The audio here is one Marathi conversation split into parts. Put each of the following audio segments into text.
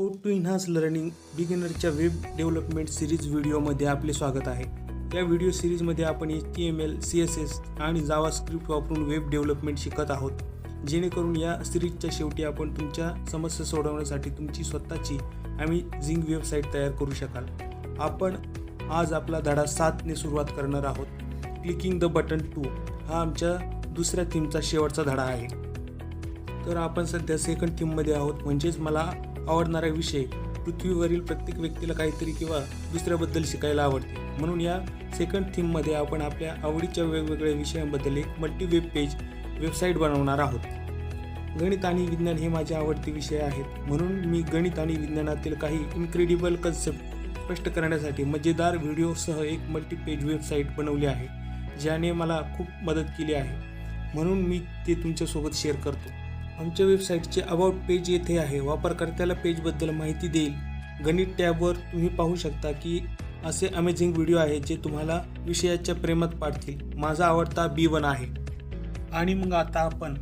कोड टू इन्हान्स लर्निंग बिगिनरच्या वेब डेव्हलपमेंट सिरीज व्हिडिओमध्ये आपले स्वागत आहे. या व्हिडिओ सिरीजमध्ये आपण H T M L C S S आणि जावा स्क्रिप्ट वापरून वेब डेव्हलपमेंट शिकत आहोत. जेणेकरून या सिरीजच्या शेवटी आपण तुमच्या समस्या सोडवण्यासाठी तुमची स्वतःची आम्ही झिंग वेबसाईट तयार करू शकाल. आपण आज आपला धडा सातने सुरुवात करणार आहोत. क्लिकिंग द बटन टू हा आमच्या दुसऱ्या थीमचा शेवटचा धडा आहे. तर आपण सध्या सेकंड थीममध्ये आहोत. म्हणजेच मला आवडणारा विषय पृथ्वीवरील प्रत्येक व्यक्तीला काहीतरी किंवा दुसऱ्याबद्दल शिकायला आवडते. म्हणून या सेकंड थीममध्ये आपण आपल्या आवडीच्या वेगवेगळ्या विषयांबद्दल एक मल्टी वेब पेज वेबसाईट बनवणार आहोत. गणित आणि विज्ञान हे माझे आवडते विषय आहेत. म्हणून मी गणित आणि विज्ञानातील काही इन्क्रेडिबल कन्सेप्ट स्पष्ट करण्यासाठी मजेदार व्हिडिओसह एक मल्टी पेज वेबसाईट बनवली आहे ज्याने मला खूप मदत केली आहे. म्हणून मी ते तुमच्यासोबत शेअर करतो. आमच्या वेबसाईटचे अबाउट पेज येथे आहे. वापरकर्त्याला पेजबद्दल माहिती देईल. गणित टॅबवर तुम्ही पाहू शकता की असे अमेझिंग व्हिडिओ आहेत जे तुम्हाला विषयाच्या प्रेमात पाडतील. माझा आवडता बी वन आहे. आणि मग आता आपण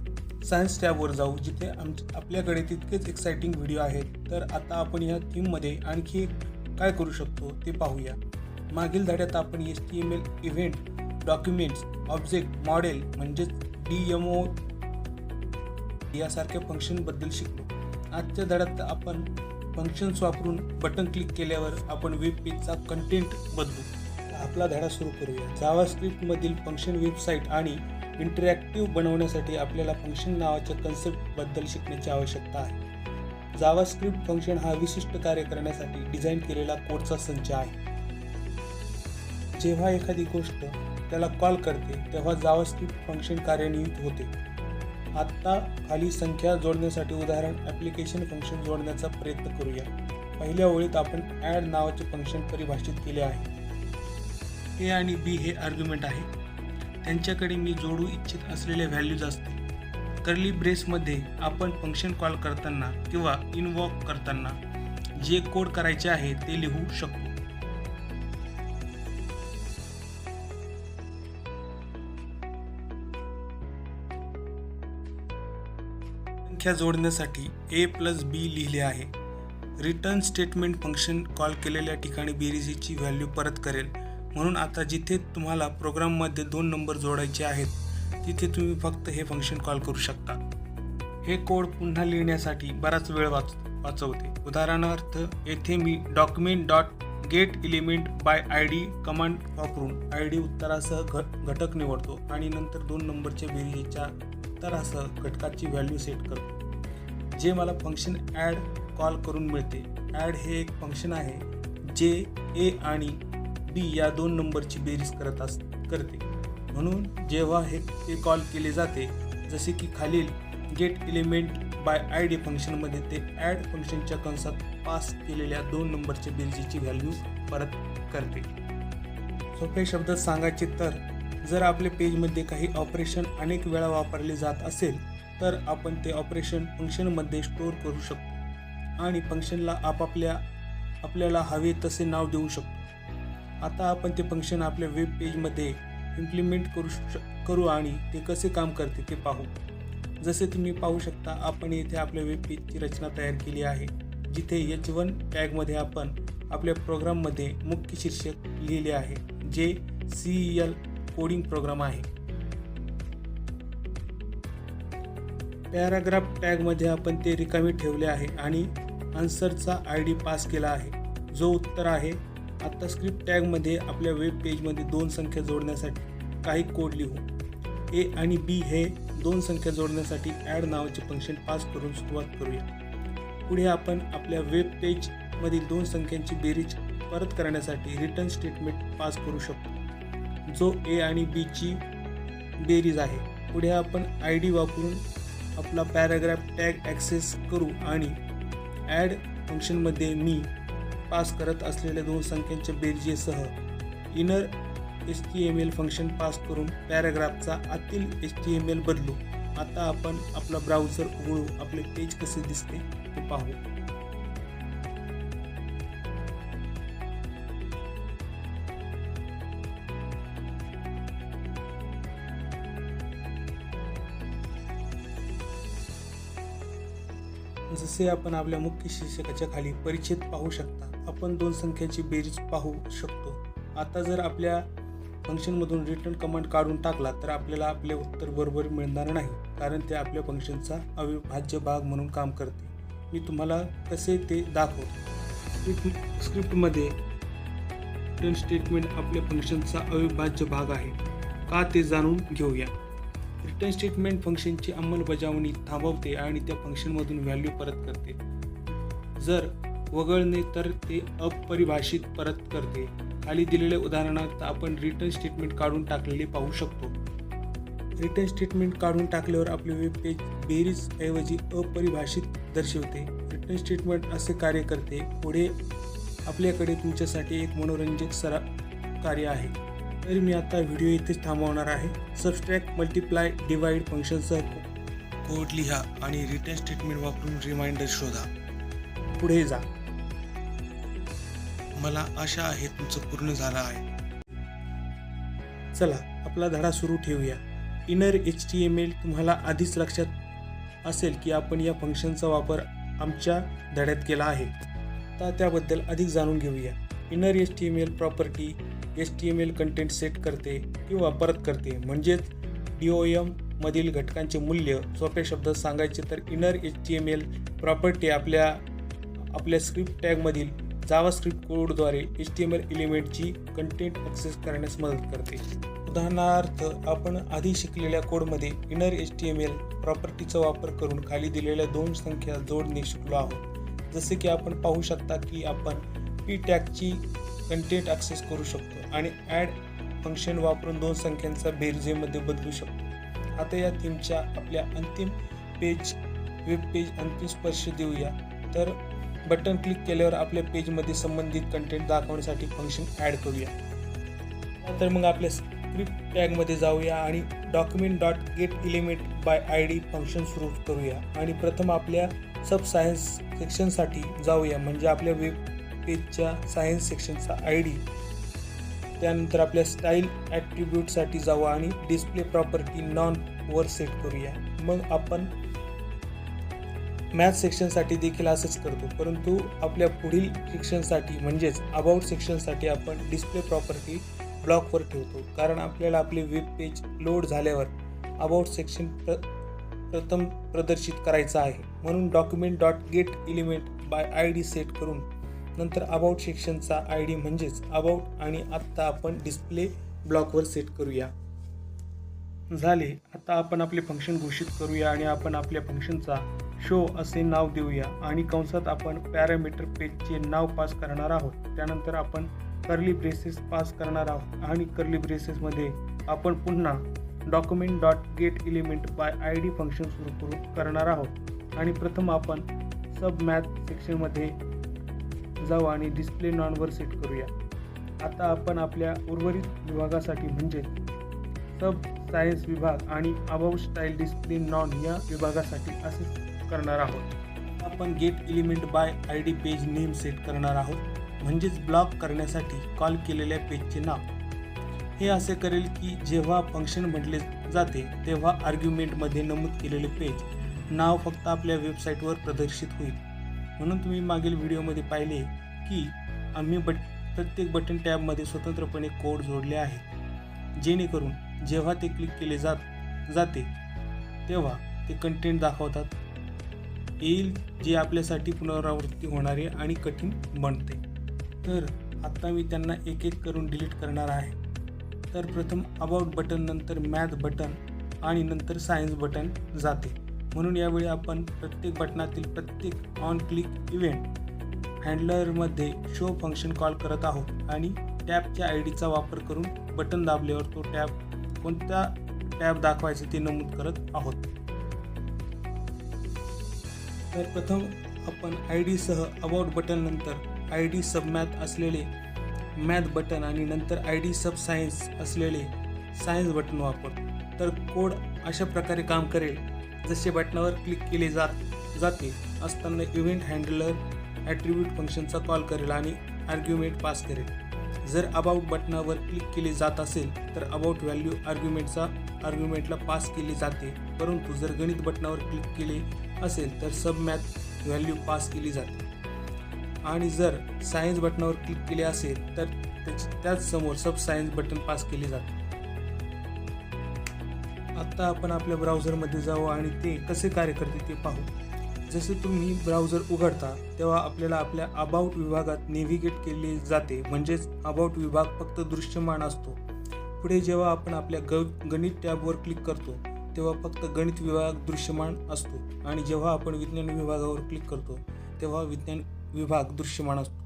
सायन्स टॅबवर जाऊ जिथे आम आपल्याकडे तितकेच एक्साइटिंग व्हिडिओ आहेत. तर आता आपण या थीममध्ये आणखी काय करू शकतो ते पाहूया. मागील धड्यात आपण S T M L event documents object model म्हणजेच डी एम ओ यासारख्या फंक्शनबद्दल शिकलो. आजच्या धड्यात आपण फंक्शन्स वापरून बटन क्लिक केल्यावर आपण वेब पेजचा कंटेंट बदलू. आपला धडा सुरू करूया. जावा स्क्रिप्टमधील फंक्शन वेबसाईट आणि इंटरॅक्टिव्ह बनवण्यासाठी आपल्याला फंक्शन नावाच्या कन्सेप्टबद्दल शिकण्याची आवश्यकता आहे. जावा स्क्रिप्ट फंक्शन हा विशिष्ट कार्य करण्यासाठी डिझाईन केलेला कोडचा संच आहे. जेव्हा एखादी गोष्ट त्याला कॉल करते तेव्हा जावा स्क्रिप्ट फंक्शन कार्यान्वित होते. आत्ता खाली संख्या जोडण्यासाठी उदाहरण ॲप्लिकेशन फंक्शन जोडण्याचा प्रयत्न करूया. पहिल्या ओळीत आपण ॲड नावाचे फंक्शन परिभाषित केले आहे. ए आणि बी हे आर्ग्युमेंट आहे. त्यांच्याकडे मी जोडू इच्छित असलेले व्हॅल्यूज असते कर्ली ब्रेसमध्ये आपण फंक्शन कॉल करताना किंवा इनवॉक करताना जे कोड करायचे आहे ते लिहू शकतो. संख्या जोडण्यासाठी ए प्लस बी लिहिले आहे. रिटर्न स्टेटमेंट फंक्शन कॉल केलेल्या ठिकाणी बेरीजीची व्हॅल्यू परत करेल. म्हणून आता जिथे तुम्हाला प्रोग्राममध्ये दोन नंबर जोडायचे आहेत तिथे तुम्ही फक्त हे फंक्शन कॉल करू शकता. हे कोड पुन्हा लिहिण्यासाठी बराच वेळ वाच वाचवते. उदाहरणार्थ येथे मी document dot get element by I D command वापरून आय डी उत्तरासह घ घटक निवडतो आणि नंतर दोन नंबरच्या बेरीजच्या उत्तरासह घटकाची व्हॅल्यू सेट करतो. जे मला फंक्शन ॲड कॉल करून मिळते. ॲड हे एक फंक्शन आहे जे ए आणि बी या दोन नंबरची बेरीज करत अस करते. म्हणून जेव्हा हे ते कॉल केले जाते जसे की खालील get element by I D फंक्शनमध्ये ते ॲड फंक्शनच्या कंसात पास केलेल्या दोन नंबरच्या बेरीजची व्हॅल्यू परत करते. सोपे शब्दात सांगायचे तर जर आपल्या पेजमध्ये काही ऑपरेशन अनेक वेळा वापरले जात असेल तर आपण ते ऑपरेशन फंक्शनमध्ये स्टोअर करू शकतो आणि फंक्शनला आपापल्या आपल्याला हवे तसे नाव देऊ शकतो. आता आपण ते फंक्शन आपल्या वेब पेजमध्ये इम्प्लिमेंट करू श करू आणि ते कसे काम करते ते पाहू. जसे तुम्ही पाहू शकता आपण येथे आपल्या वेब पेजची रचना तयार केली आहे जिथे एच वन टॅगमध्ये आपण आपल्या प्रोग्राममध्ये मुख्य शीर्षक लिहिले आहे जे सी एल कोडिंग प्रोग्राम आहे. पॅराग्राफ टॅगमध्ये आपण ते रिकामी ठेवले आहे आणि आन्सरचा आय डी पास केला आहे. जो उत्तर आहे आत्ता स्क्रिप्ट टॅगमध्ये आपल्या वेब पेजमध्ये दोन संख्या जोडण्यासाठी काही कोड लिहू. ए आणि बी हे दोन संख्या जोडण्यासाठी ॲड नावाचे फंक्शन पास करून सुरुवात करूया. पुढे आपण आपल्या वेब पेजमधील दोन संख्यांची बेरीज परत करण्यासाठी रिटर्न स्टेटमेंट पास करू शकतो. जो ए आणि बीची बेरीज आहे. पुढे आपण आय डी वापरून आपला पॅराग्राफ टॅग ॲक्सेस करू आणि ॲड फंक्शनमध्ये मी पास करत असलेल्या दोन संख्यांच्या बेरजेसह inner H T M L function pass करून पॅराग्राफचा आतील एच टी एम एल बदलू. आता आपण आपला ब्राउझर उघडू आपले पेज कसे दिसते ते पाहू. जसे आपण आपल्या मुख्य शीर्षकाच्या खाली परिच्छेद पाहू शकता आपण दोन संख्यांची बेरीज पाहू शकतो. आता जर आपल्या फंक्शनमधून रिटर्न कमांड काढून टाकला तर आपल्याला आपले उत्तर बरोबर मिळणार नाही कारण ते आपल्या फंक्शनचा अविभाज्य भाग म्हणून काम करते. मी तुम्हाला कसे ते दाखवतो. स्क्रिप्ट स्क्रिप्टमध्ये रिटर्न स्टेटमेंट आपल्या फंक्शनचा अविभाज्य भाग आहे. का ते जाणून घेऊया. रिटर्न स्टेटमेंट फंक्शनची अंमलबजावणी थांबवते आणि त्या फंक्शनमधून व्हॅल्यू परत करते. जर वगळणे तर ते अपरिभाषित परत करते. खाली दिलेल्या उदाहरणात आपण रिटर्न स्टेटमेंट काढून टाकलेले पाहू शकतो. रिटर्न स्टेटमेंट काढून टाकल्यावर आपले वेब पेज बेरीज ऐवजी अपरिभाषित दर्शवते. रिटर्न स्टेटमेंट असे कार्य करते. पुढे आपल्याकडे तुमच्यासाठी एक मनोरंजक सरा कार्य आहे. तर मी आता व्हिडिओ इथेच थांबवणार आहे. सबस्ट्रॅक्ट मल्टिप्लाय डिवाइड फंक्शनसह कोड लिहा आणि रिटर्न स्टेटमेंट वापरून रिमाइंडर शोधा. पुढे जा. मला आशा आहे तुमचं पूर्ण झालं आहे. चला आपला धडा सुरू ठेवूया. Inner H T M L तुम्हाला आधीच लक्षात असेल की आपण या फंक्शनचा वापर आमच्या धड्यात केला आहे. आता त्याबद्दल अधिक जाणून घेऊया. Inner H T M L property S T M L content set करते किंवा परत करते. म्हणजेच डी ओ एम मधील घटकांचे मूल्य सोप्या शब्दात सांगायचे तर inner H T M L property आपल्या आपल्या स्क्रिप्ट टॅगमधील जावा स्क्रिप्ट कोडद्वारे एच टी एम एल एलिमेंटची कंटेंट ॲक्सेस करण्यास मदत करते. उदाहरणार्थ आपण आधी शिकलेल्या कोडमध्ये inner H T M L प्रॉपर्टीचा वापर करून खाली दिलेल्या दोन संख्या जोडणे शिकलो आहोत. जसे की आपण पाहू शकता की आपण पी टॅगची कंटेंट ॲक्सेस करू शकतो. आणि ॲड फंक्शन वापरून दोन संख्यांचा बेरजेमध्ये बदलू शकतो. आता या थीमच्या आपल्या अंतिम पेज वेब पेज अंतिम स्पर्श देऊया. तर बटन क्लिक केल्यावर आपल्या पेजमध्ये संबंधित कंटेंट दाखवण्यासाठी फंक्शन ॲड करूया. तर मग आपल्या स्क्रिप्ट टॅगमध्ये जाऊया आणि document dot get element by I D function सुरू करूया. आणि प्रथम आपल्या सब सायन्स सेक्शनसाठी जाऊया. म्हणजे आपल्या वेब पेजच्या सायन्स सेक्शनचा आय डी त्यानंतर आपल्या स्टाईल ॲट्रिब्यूटसाठी जाऊ आणि डिस्प्ले प्रॉपर्टी नॉन वर सेट करूया. मग आपण मॅथ सेक्शनसाठी देखील असंच करतो. परंतु आपल्या पुढील सेक्शनसाठी म्हणजेच अबाउट सेक्शनसाठी आपण डिस्प्ले प्रॉपर्टी ब्लॉकवर ठेवतो. कारण आपल्याला आपले वेब पेज लोड झाल्यावर अबाउट सेक्शन प्र प्रथम प्रदर्शित करायचं आहे. म्हणून document dot get element by I D set करून नंतर अबाउट सेक्शनचा आय डी म्हणजेच अबाउट आणि आत्ता आपण डिस्प्ले ब्लॉकवर सेट करूया. झाले. आता आपण आपले फंक्शन घोषित करूया आणि आपण आपल्या फंक्शनचा शो असे नाव देऊया. आणि कंसात आपण पॅरामीटर पेजचे नाव पास करणार आहोत. त्यानंतर आपण कर्ली ब्रेसेस पास करणार आहोत. आणि कर्ली ब्रेसेसमध्ये आपण पुन्हा document dot get element by I D function सुरू करू करणार आहोत. आणि प्रथम आपण सब मॅथ सेक्शनमध्ये जाऊ आणि डिस्प्ले नॉनवर सेट करूया. आता आपण आपल्या उर्वरित विभागासाठी म्हणजे सब सायन्स विभाग आणि अबाउ स्टाईल डिस्प्ले नॉन या विभागासाठी असे करणार आहोत. आपण get element by I D page name set करणार आहोत. म्हणजेच ब्लॉक करण्यासाठी कॉल केलेल्या पेजचे नाव. हे असे करेल की जेव्हा फंक्शन म्हटले जाते तेव्हा आर्ग्युमेंटमध्ये नमूद केलेले पेज नाव फक्त आपल्या वेबसाईटवर प्रदर्शित होईल. म्हणून तुम्ही मागील व्हिडिओमध्ये पाहिले की आम्ही बट प्रत्येक बटन टॅबमध्ये स्वतंत्रपणे कोड जोडले आहेत. जेणेकरून जेव्हा ते क्लिक केले जात जाते तेव्हा ते कंटेंट दाखवतात. येईल जे आपल्यासाठी पुनरावृत्ती होणारे आणि कठीण बनते. तर आत्ता मी त्यांना एक एक करून डिलीट करणार आहे. तर प्रथम अबाउट बटन नंतर मॅथ बटन आणि नंतर सायन्स बटन जाते. म्हणून यावेळी आपण प्रत्येक बटनातील प्रत्येक ऑन क्लिक इव्हेंट हँडलरमध्ये शो फंक्शन कॉल करत आहोत आणि टॅबच्या आय डीचा वापर करून बटन दाबल्यावर तो टॅब कोणत्या टॅब दाखवायचे ते नमूद करत आहोत. तर प्रथम आपण आय डीसह अबाउट बटन नंतर आय डी सब मॅथ असलेले मॅथ बटन आणि नंतर आय डी सब सायन्स असलेले सायन्स बटन वापरतो तर कोड अशा प्रकारे काम करेल. जसे बटनावर क्लिक केले जात जाते असताना इव्हेंट हँडलर ॲट्रिब्यूट फंक्शनचा कॉल करेल आणि आर्ग्युमेंट पास करेल. जर अबाउट बटनावर क्लिक केले जात असेल तर अबाउट व्हॅल्यू आर्ग्युमेंटचा आर्ग्युमेंटला पास केली जाते. परंतु जर गणित बटनावर क्लिक केले असेल तर सब मॅथ व्हॅल्यू पास केली जाते. आणि जर सायन्स बटनावर क्लिक केले असेल तर त्याच- त्याच समोर सब सायन्स बटन पास केले जाते. आत्ता आपण आपल्या ब्राउझरमध्ये जाऊ आणि ते कसे कार्य करते ते पाहू. जसे तुम्ही ब्राउझर उघडता तेव्हा आपल्याला आपल्या अबाउट विभागात नेव्हिगेट केले जाते. म्हणजेच अबाउट विभाग फक्त दृश्यमान असतो. पुढे जेव्हा आपण आपल्या ग गणित टॅबवर क्लिक करतो तेव्हा फक्त गणित विभाग दृश्यमान असतो. आणि जेव्हा आपण विज्ञान विभागावर क्लिक करतो तेव्हा विज्ञान विभाग दृश्यमान असतो.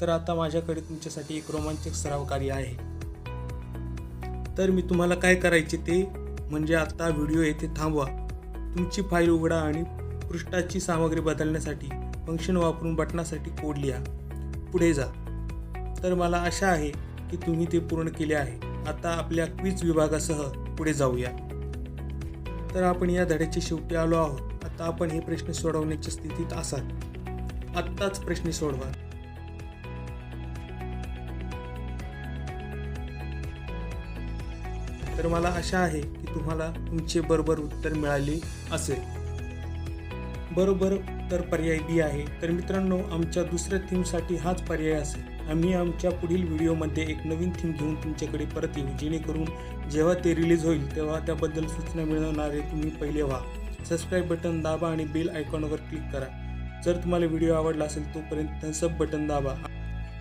तर आता माझ्याकडे तुमच्यासाठी एक रोमांचक सराव कार्य आहे. तर मी तुम्हाला काय करायचे ते म्हणजे आत्ता व्हिडिओ येथे थांबवा. तुमची फाईल उघडा आणि पृष्ठाची सामग्री बदलण्यासाठी फंक्शन वापरून बटनासाठी कोड लिहा. पुढे जा. तर मला आशा आहे की तुम्ही ते पूर्ण केले आहे. आता आपल्या क्विज विभागासह पुढे जाऊया. तर आपण या धड्याच्या शेवटी आलो आहोत. आता आपण हे प्रश्न सोडवण्याच्या स्थितीत असाल. आत्ताच प्रश्न सोडवा. तर मला आशा आहे की तुम्हाला तुमचे बरोबर उत्तर मिळाले असेल. बरोबर तर पर्याय बी आहे. तर मित्रांनो आमच्या दुसऱ्या थीमसाठी हाच पर्याय असेल. आम्ही आमच्या पुढील व्हिडिओमध्ये एक नवीन थीम घेऊन तुमच्याकडे परत येऊ. जेणेकरून जेव्हा ते रिलीज होईल तेव्हा त्याबद्दल सूचना मिळवणारे तुम्ही पहिले व्हा. सबस्क्राईब बटन दाबा आणि बेल आयकॉनवर क्लिक करा. जर तुम्हाला व्हिडिओ आवडला असेल तोपर्यंत थम्सअप बटन दाबा.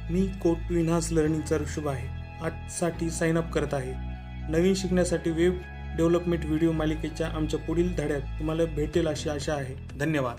मी कोट टू इन्हान्स लर्निंगचा ऋषभ आहे. आजसाठी साईन अप करत आहे. नवीन शिकण्यासाठी वेब डेव्हलपमेंट व्हिडिओ मालिकेच्या आमच्या पुढील धड्यात तुम्हाला भेटेल अशी आशा आहे. धन्यवाद.